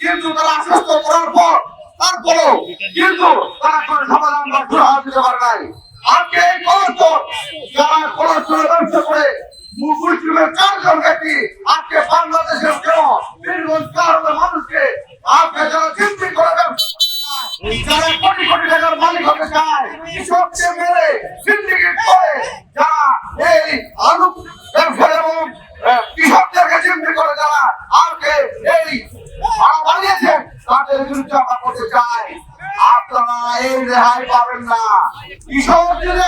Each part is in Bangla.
কিন্তু তারা দিতে পারে নাই। আজকে এই কষ্ট যারা কষ্ট ব্যবসা করে চারজন ব্যক্তি আজকে কেন মানুষকে আজকে যারা চিন্তিত করে ব্যবসা করতে চায়, যারা কোটি কোটি টাকার মালিক হতে চায় কৃষককে মেরে সিন্ডিকেট করে যারা এই আলু ব্যবসা এবং কৃষকদেরকে চিন্তিত করে যারা আজকে এই ভাড়া বাড়িয়েছেন তাদের বিরুদ্ধে আমরা করতে চাই, আপনারা এই রেহাই পাবেন না। কৃষক যদি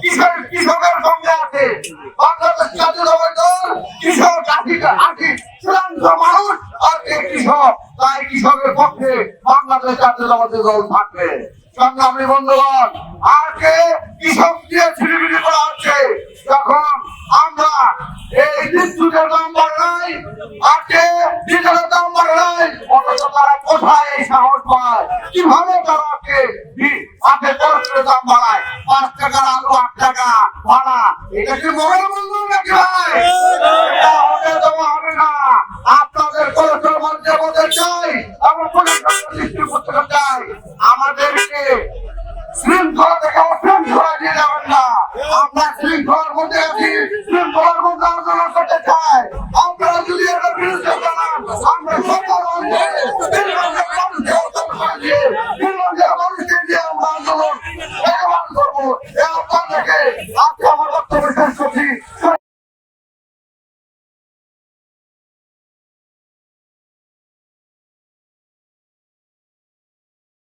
কৃষক কৃষকের সঙ্গে আছে? বাংলাদেশ কৃষক মানুষ আজকে কৃষক। তাই কৃষকের পক্ষে বাংলাদেশ থাকবে। সংগ্রামী বন্ধুগণ, আজকে কৃষক দিয়ে ছিড়িবিড়ি করা হচ্ছে। যখন আমরা এই বিদ্যুতের দাম বাড়াই, আজকে দাম বাড়াই, অথচ তারা কোথায় এই সাহস পায়? কীভাবে তারা আজকে পাঁচ টাকার আলু আট টাকা, ভাড়া। হবে না। আপনাদের কলেজের মানুষের মধ্যে চাই এবং পুলিশ সৃষ্টি করতে চাই। আমাদেরকে শৃঙ্খলা থেকে আমরা মধ্যে আছি, শৃঙ্খলার মধ্যে আলোচনা আপনারা যদি এটা বিরুদ্ধে আহ্বান করব। এই আহ্বান থেকে